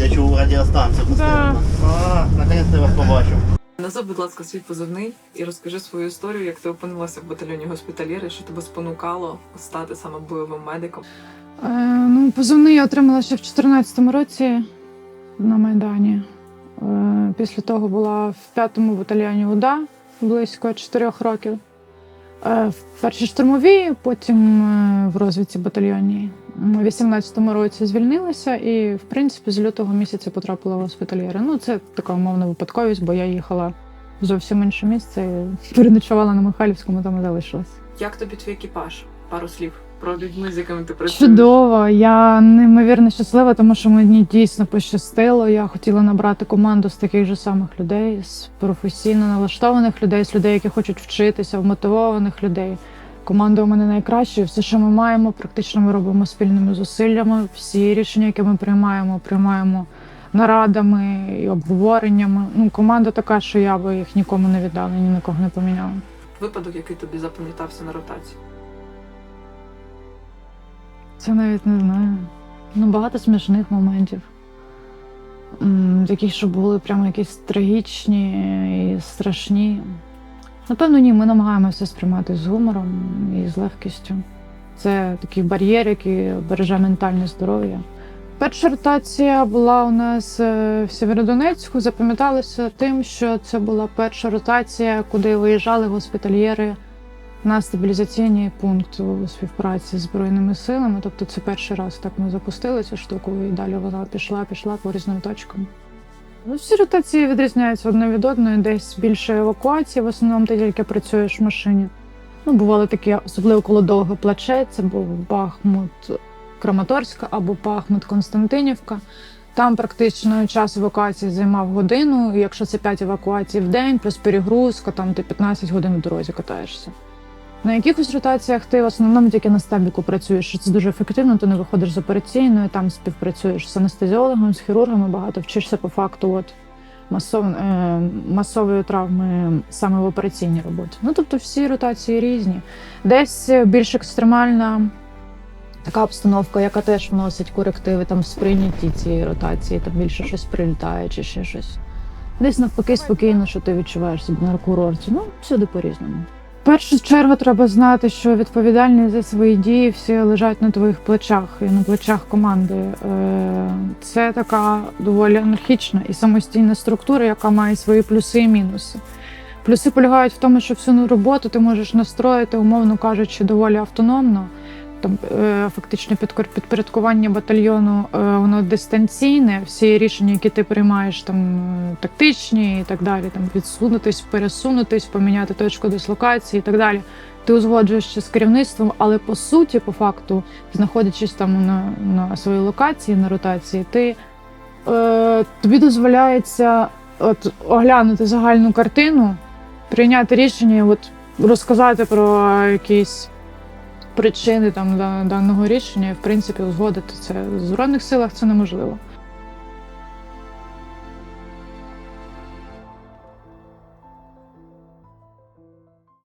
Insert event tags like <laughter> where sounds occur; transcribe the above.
Я чув радіостанцію постійно. А, наконець-то я вас побачив. Назов, будь ласка, свій позивний і розкажи свою історію, як ти опинилася в батальйоні госпітальєри, що тебе спонукало стати саме бойовим медиком. Е, ну, позивний я отримала ще в 2014 році на Майдані. Е, після того була в п'ятому батальйоні УДА близько 4 років. Е, в першій штурмовій, потім е, в розвідці батальйонній. У 18-му році звільнилася і, в принципі, з лютого місяця потрапила в госпітальєри. Ну, це така умовна випадковість, бо я їхала в зовсім інше місце і <laughs> переночувала на Михайлівському, там і залишилась. Як тобі твій екіпаж? Пару слів про людьми, з якими ти працюєш. Чудово, я неймовірно щаслива, тому що мені дійсно пощастило. Я хотіла набрати команду з таких же самих людей, з професійно налаштованих людей, з людей, які хочуть вчитися, вмотивованих людей. Команда у мене найкраща. Все, що ми маємо, практично ми робимо спільними зусиллями. Всі рішення, які ми приймаємо, приймаємо нарадами і обговореннями. Ну, команда така, що я би їх нікому не віддала, ні на кого не поміняла. Випадок, який тобі запам'ятався на ротації. Це навіть не знаю. Ну, багато смішних моментів. Такі, що були прямо якісь трагічні і страшні. Напевно, ні, ми намагаємося сприймати з гумором і з легкістю. Це такий бар'єр, який береже ментальне здоров'я. Перша ротація була у нас е, в Сєвєродонецьку. Запам'яталося тим, що це була перша ротація, куди виїжджали госпітальєри на стабілізаційний пункт у співпраці з збройними силами. Тобто, це перший раз так ми запустили цю штуку, і далі вона пішла, пішла по різним точкам. Ну, всі ротації відрізняються одна від одної, десь більше евакуації, в основному ти тільки працюєш в машині. Ну, бували такі, особливо коли довго плаче, це був Бахмут Краматорська або Бахмут Константинівка. Там практично час евакуації займав годину. і Якщо це 5 евакуацій в день, плюс перегрузка, там ти 15 годин в дорозі катаєшся. На якихось ротаціях ти в основному тільки на стабіку працюєш. Це дуже ефективно. Ти не виходиш з операційної, там співпрацюєш з анестезіологом, з хірургами, багато вчишся по факту от, масов, е, масової травми саме в операційній роботі. Ну тобто всі ротації різні. Десь більш екстремальна така обстановка, яка теж вносить корективи там в сприйнятті цієї ротації, там більше щось прилітає чи ще щось. Десь навпаки спокійно, що ти відчуваєш себе на курорті. Ну, всюди по-різному. Першу чергу треба знати, що відповідальність за свої дії всі лежать на твоїх плечах і на плечах команди. Е, Це така доволі анархічна і самостійна структура, яка має свої плюси і мінуси. Плюси полягають в тому, що всю роботу ти можеш настроїти, умовно кажучи, доволі автономно. Там е, фактично підпорядкування батальйону е, воно дистанційне. Всі рішення, які ти приймаєш, там тактичні і так далі, там відсунутись, пересунутись, поміняти точку дислокації і так далі. Ти узгоджуєш ще з керівництвом, але по суті, по факту, знаходячись там на, на своїй локації, на ротації, ти е, тобі дозволяється от, оглянути загальну картину, прийняти рішення, от, розказати про якісь причини там да- даного рішення, в принципі узгодити це в збройних силах це неможливо.